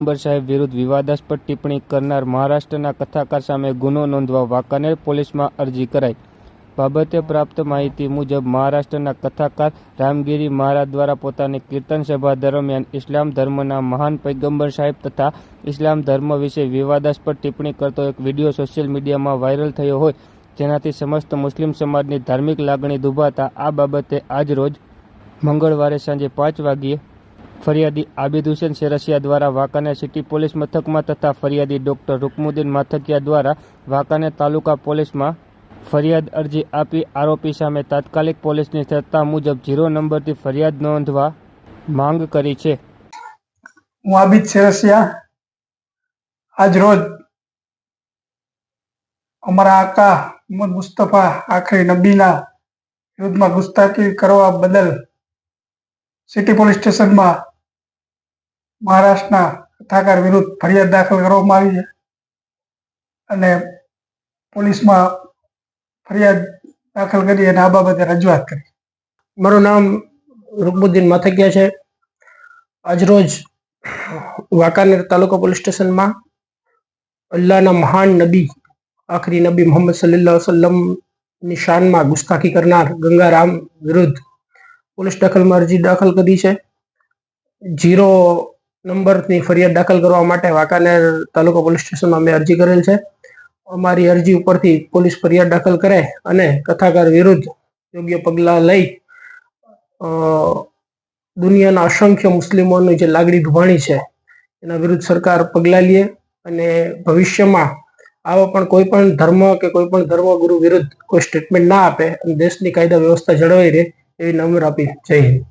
પૈગંબર સાહેબ વિરુદ્ધ વિવાદાસ્પદ ટિપ્પણી કરનાર મહારાષ્ટ્રના કથાકાર સામે ગુનો નોંધવા વાંકાનેર પોલીસમાં અરજી કરાઈ. બાબતે પ્રાપ્ત માહિતી મુજબ મહારાષ્ટ્રના કથાકાર રામગીરી મહારાજ દ્વારા પોતાની કીર્તન સભા દરમિયાન ઇસ્લામ ધર્મના મહાન પૈગંબર સાહેબ તથા ઇસ્લામ ધર્મ વિશે વિવાદાસ્પદ ટિપ્પણી કરતો એક વીડિયો સોશિયલ મીડિયામાં વાયરલ થયો હોય, જેનાથી સમસ્ત મુસ્લિમ સમાજની ધાર્મિક લાગણી દુભાતા આ બાબતે આજ રોજ મંગળવારે સાંજે પાંચ વાગ્યે ફરિયાદી આબિદ હુસેન શેરસિયા દ્વારા વાંકાનેર સિટી પોલીસ મથકમાં તથા ફરિયાદી ડોક્ટર રૂકમુદ્દીન માથકિયા દ્વારા વાંકાનેર તાલુકા પોલીસમાં ફરિયાદ અરજી આપી આરોપી સામે તાત્કાલિક પોલીસની સત્તા મુજબ ઝીરો નંબરથી ફરિયાદ નોંધવા માંગ કરી છે. હું આબિદ શેરસિયા આજ રોજ અમારા આકા મોહમ્મદ મુસ્તફા આખરી નબીના વિરુદ્ધમાં ગુસ્તાખી કરવા બદલ સિટી પોલીસ સ્ટેશનમાં મહારાષ્ટ્રના કથાકાર વિરુદ્ધ ફરિયાદ દાખલ કરવામાં આવી છે. અને પોલીસમાં ફરિયાદ દાખલ કરી અને આ બાબતે રજૂઆત કરી. મારું નામ રૂકમુદ્દીન માથકિયા છે. આજરોજ વાંકાનેર તાલુકા પોલીસ સ્ટેશનમાં અલ્લાહના મહાન નબી, આખરી નબી મોહમ્મદ સલ્લાહ વસલ્લમની શાનમાં ગુસ્તાખી કરનાર ગંગારામ વિરુદ્ધ પોલીસ દાખલમાં અરજી દાખલ કરી છે. જીરો નંબરની ફરિયાદ દાખલ કરવા માટે વાંકાનેર તાલુકા પોલીસ સ્ટેશનમાં મેં અરજી કરેલ છે. અમારી અરજી ઉપરથી પોલીસ ફરિયાદ દાખલ કરે અને કથાકાર વિરુદ્ધ યોગ્ય પગલાં લઈ દુનિયાના અસંખ્ય મુસ્લિમોની જે લાગણી દુભાણી છે, એના વિરુદ્ધ સરકાર પગલાં લે અને ભવિષ્યમાં આવા પણ કોઈ પણ ધર્મ કે કોઈ પણ ધર્મગુરુ વિરુદ્ધ કોઈ સ્ટેટમેન્ટ ના આપે અને દેશની કાયદા વ્યવસ્થા જળવાઈ રહે એવી નમ્ર આપી જય હિન્દ.